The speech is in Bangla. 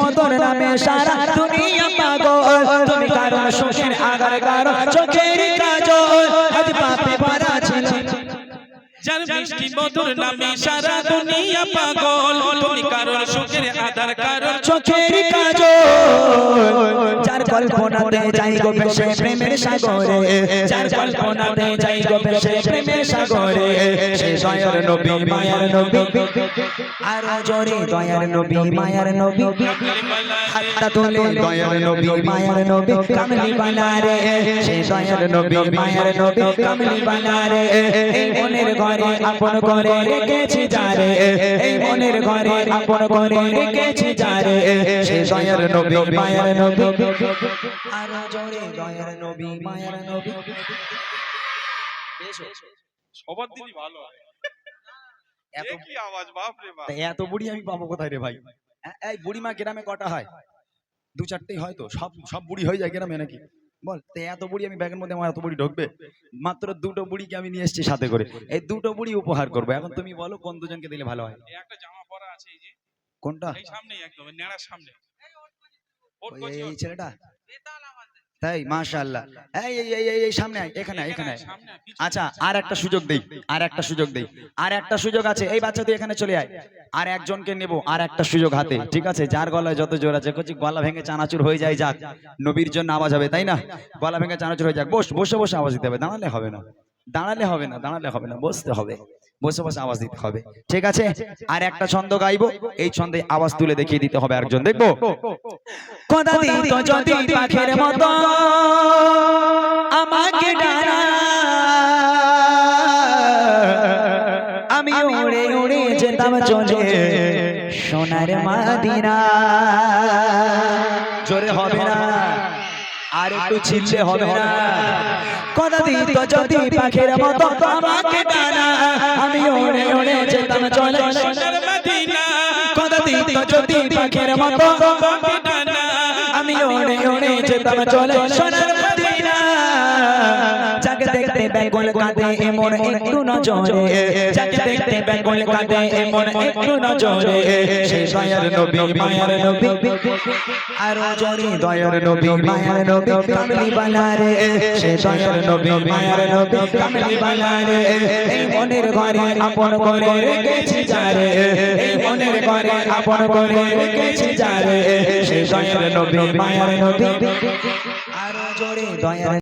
মধুর নামে সারা দুনিয়া পাগল। তুমি কারণ শোষের আগার কারণ, চোখের কাজল। আজ পাপে পারা ছিল। যার মিষ্টি মধুর নামে সারা দুনিয়া পাগল। তুমি কারণ সুখের আধার কারণ, চোখের কাজল। কল্পনাতে যাই গো ভেসে প্রেমের সাগরে। যার কল্পনাতে যাই গো ভেসে প্রেমের সাগরে। সে দয়ার নবী, মায়ার নবী। আরও জোরে দয়ার নবী, মায়ার নবী। হাতটা তুলে দয়ার নবী, মায়ার নবী। কামলি বানারে। সে দয়ার নবী, মায়ার নবী। কামলি বানারে। এই মনের ঘরে আপন করে রেখেছি যারে। এই মনের ঘরে আপন করে রেখেছি যারে। সে দয়ার নবী, মায়ার নবী। আরও জোরে দয়ার নবী মায়ার নবী। সবার দিনই ভালো এত কি আওয়াজ বাপ রে বাপ। এত বুড়ি আমি পাবো কোথায় রে ভাই? এই বুড়িমা গ্রামে কটা হয়? দু চারটেই হয় তো সব সব বুড়ি হয়ে যায় গ্রামে নাকি? বল তো এত বুড়ি আমি ব্যাগের মধ্যে আমার এত বুড়ি ঢুকবে? মাত্র দুটো বুড়িকে আমি নিয়ে এসেছি সাথে করে। এই দুটো বুড়ি উপহার করব। এখন তুমি বলো কোন দুজনকে দিলে ভালো হয়? একটা জামা পরা আছে এই যে। কোনটা? এই সামনেই একদম নেড়ার সামনে। এই ছেলেটা? তাই, মাশাআল্লাহ। এই এই এই, এই- সামনে আয়, এখানে এখানে। আচ্ছা আর একটা সুযোগ দেই, আর একটা সুযোগ দেই, আর একটা সুযোগ আছে। এই বাচ্চা তুই এখানে চলে আয়। আর একজনকে নেব, আর একটা সুযোগ হাতে, ঠিক আছে? যার গলায় যত জোর আছে, কচি গলা ভেঙে চানাচুর হয়ে যায় যাক। নবীর জন্য আওয়াজ হবে, তাই না? গলা ভেঙে চানাচুর হয়ে যাক। বস, বসে বসে আওয়াজ দিতে হবে, দাঁড়ালে হবে না। দাঁড়ালে হবে না, দাঁড়ালে হবে না, বসতে হবে। বসে বসে আওয়াজ দিতে হবে। ঠিক আছে? আর একটা ছন্দ গাইবো এই ছন্দে আওয়াজ তুলে দেখিয়ে দিতে হবে আরেকজন। দেখব? কথা দিত যদি পাখের মতো আমাকে ডানা আমি উড়ে উড়ে যেতাম চলে সোনার মাদিনা। জোরে হবে না। আর একটু ছিললে হবে না। কথা দিত যদি পাখির মতো আমাকে ডানা। আমি ওড়ে ওড়ে যেতাম চলে। সোনার মদিনা। কথা দিত যদি পাখির মতো মদিনা আমি ওড়ে ওড়ে যেতাম চলে। সোনার বেঙ্গল কাঁদে এমন একটু নজরে। যাকে দেখতে বেঙ্গল কাঁদে এমন একটু নজরে। সে দয়ার নবী, মায়ার নবী। আরও জোরে, দয়ার নবী, মায়ার নবী কামলি বানারে সে দয়ার নবী, মায়ার নবী কামলি বানারে এই মনের ঘরে আপন করে রেখেছি যারে। এই মনের ঘরে আপন করে রেখেছি যারে। সে দয়ার নবী, মায়ার নবী। আরও জোরে, দয়ার